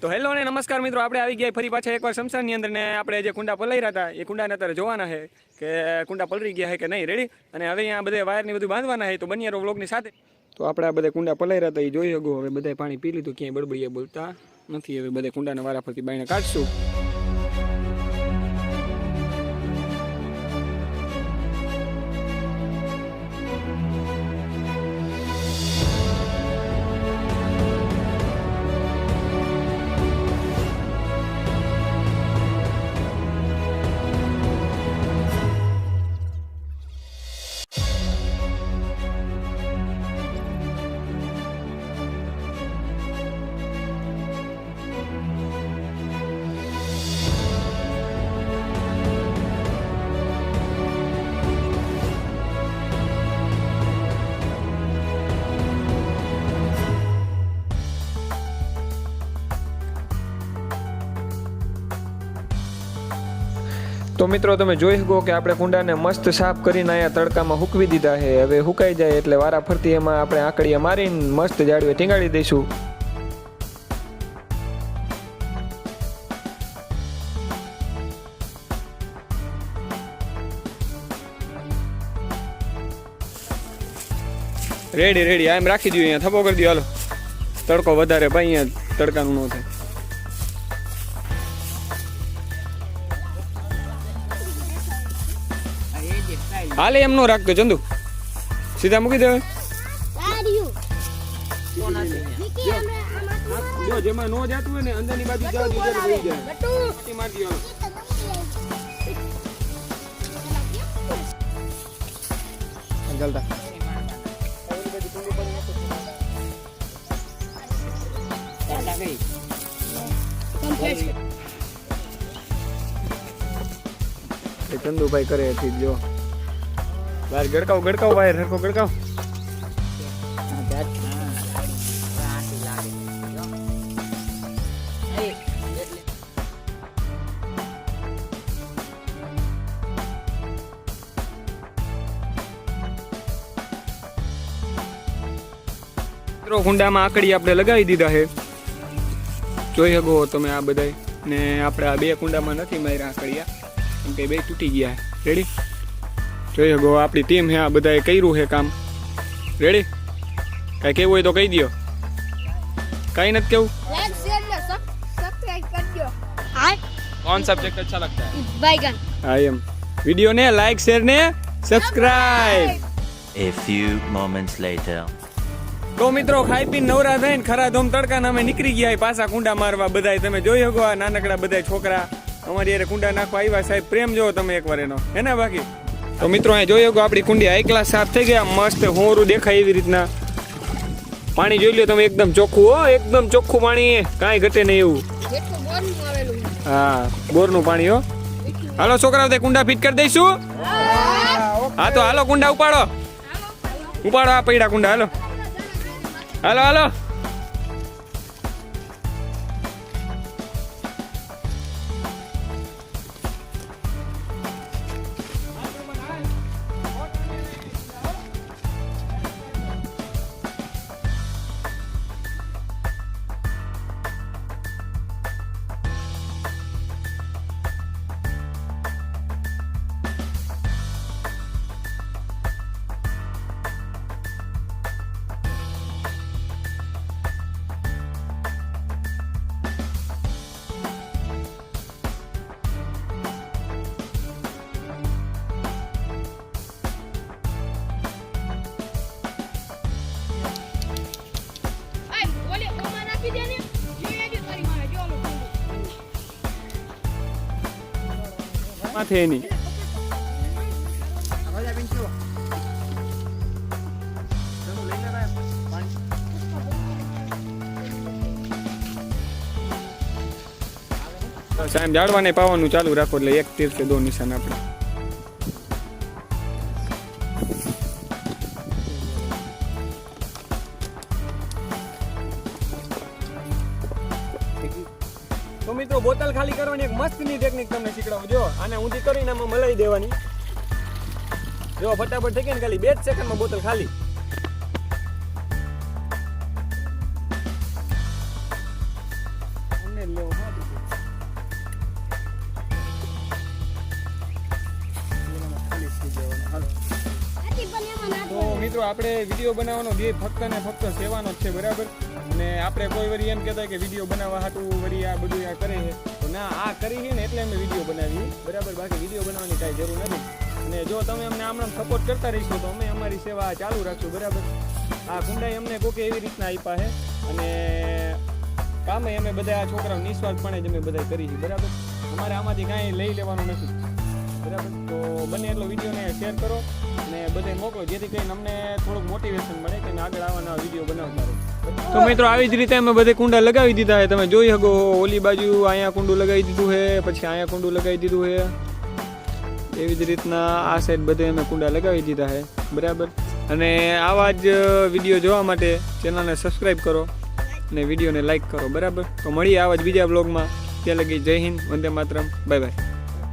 તો હેલો અને નમસ્કાર મિત્રો, આપણે આવી ગયા ફરી પાછા એકવાર શમશાનની અંદર ને આપણે જે કુંડા પલાયરા હતા, એ કુંડાને અત્યારે જોવાના છે કે કુંડા પલરી ગયા છે કે નહીં રેડી અને હવે અહીંયા બધે વાયરની બધું બાંધવાના છે, તો બનિયારો વ્લોગની સાથે. તો આપણે આ બધા કુંડા પલાયરા હતા, એ જોઈ શકું. હવે બધા પાણી પી લીધું, ક્યાંય બળબડીએ બોલતા નથી. હવે બધા કુંડાના વારા ફરતી બાઈને કાઢશું. તો મિત્રો, તમે જોઈ શકો કે આપણે કુંડાને મસ્ત સાફ કરીને અહીંયા તડકામાં હૂકવી દીધા છે. હવે હુકાઈ જાય એટલે વારા ફરતી એમાં આપણે આંકડીએ મારીને મસ્ત જાડવે ટીંગાડી દઈશું. રેડી રેડી આમ રાખી દઉં અહીંયા. થપો કરી દઉં હાલો. તડકો વધારે ભાઈ અહીંયા તડકાનું ન થાય. હાલે એમ નો રાખતો ચંદુ. સીધા મૂકી દે જો જેમાં નો જાતું હોય ને અંદરની બાજુ જવા તો જાય મારી દો એ ચંદુભાઈ કરે છે જો. બહાર ગડકાવ ગડકાવ બહાર હરકો ગડકાવ. મિત્રો, કુંડામાં આકડી આપણે લગાવી દીધા છે. જોઈ શકો તમે આ બધાય. ને આપણે આ બે કુંડામાં નથી માર્યા આકડિયા. કે બે તૂટી ગયા રેડી જોઈ ગો આપણી ટીમ હે આ બધાએ કર્યું છે કામ. રેડી કાંઈ કેવું હોય તો કહી દો કાંઈ નથી કેવું કોણ સબ્જેક્ટ અચ્છા લગતા બાયગન હા એમ. વિડિયો ને લાઈક શેર ને subscribe A few moments later. તો મિત્રો ખાઈ પીને નવરા થઈને ખરા ધોમ તડકાના અમે નીકળી ગયા પાછા કુંડા મારવા. બધાય તમે જોઈ શકો આ નાનકડા બધાય છોકરા. અમારી યારે કુંડા નાખવા આવ્યા સાહેબ પ્રેમ જોવો તમે એકવાર એનો. હે બાકી? તો મિત્રો અહીંયા જોઈ શકો આપણી કુંડી હાઈ ક્લાસ સાફ થઈ ગયા મસ્ત હોરું દેખાય એવી રીતના. પાણી જોઈ લ્યો તમે એકદમ ચોખ્ખું. હો એકદમ ચોખ્ખું પાણી. કાંઈ ઘટે નહીં એવું. હા બોરનું પાણી હો. હાલો છોકરાઓ તે કુંડા ફિટ કરી દઈશું. હા તો હાલો કુંડા ઉપાડો. ઉપાડો આ પૈડા કુંડા હાલો. હાલો હાલો. માથે એની. સાહેબ જાળવાને પાવાનું ચાલુ રાખો એટલે એક તીર દો નિશાન આપણે. તો મિત્રો બોટલ ખાલી કરવાની એક મસ્તની ટેકનિક તમને શીખડાવું જો, આને ઊંધી કરીને આમાં મલાઈ દેવાની. જો, ફટાફટ થઈ ગઈ ને ખાલી બે જ સેકન્ડમાં બોટલ ખાલી. મિત્રો આપણે વીડિયો બનાવવાનો ધ્યેય ફક્ત ને ફક્ત સેવાનો જ છે બરાબર? અને આપણે કોઈ વરી એમ કહેતા કે વીડિયો બનાવવા હાટું વરી આ બધું આ કરે છે. તો ના આ કરી છે ને એટલે અમે વીડિયો બનાવીએ. બરાબર? બાકી વીડિયો બનાવવાની કાંઈ જરૂર નથી. અને જો તમે અમને આમ આમ સપોર્ટ કરતા રહીશો તો અમે અમારી સેવા ચાલુ રાખશું બરાબર? આ કુંડાઈ અમને કોકે એવી રીતના આપ્યા છે. અને કામે અમે બધા આ છોકરાઓ નિસ્વાર્થપણે જ અમે બધા કરી છે બરાબર? અમારે આમાંથી કાંઈ લઈ લેવાનું નથી. બરાબર? તો બને એટલો વિડીયોને શેર કરો અને બધે મોકલો, જેથી કરીને અમને થોડુંક મોટિવેશન મળે કે આગળ આવવાના વીડિયો બનાવતા તો મિત્રો, આવી જ રીતે અમે બધે કુંડા લગાવી દીધા છે. તમે જોઈ શકો, ઓલી બાજુ અહીંયા કુંડું લગાવી દીધું છે, પછી અહીંયા કુંડું લગાવી દીધું છે. એવી જ રીતના આ સાઈડ બધે અમે કુંડા લગાવી દીધા છે. બરાબર? અને આવા જ વીડિયો જોવા માટે ચેનલને સબસ્ક્રાઈબ કરો અને વિડીયોને લાઇક કરો. બરાબર? તો મળીએ આવા જ બીજા બ્લોગમાં ત્યાં લગી જય હિન્દ, વંદે માતરમ. Bye bye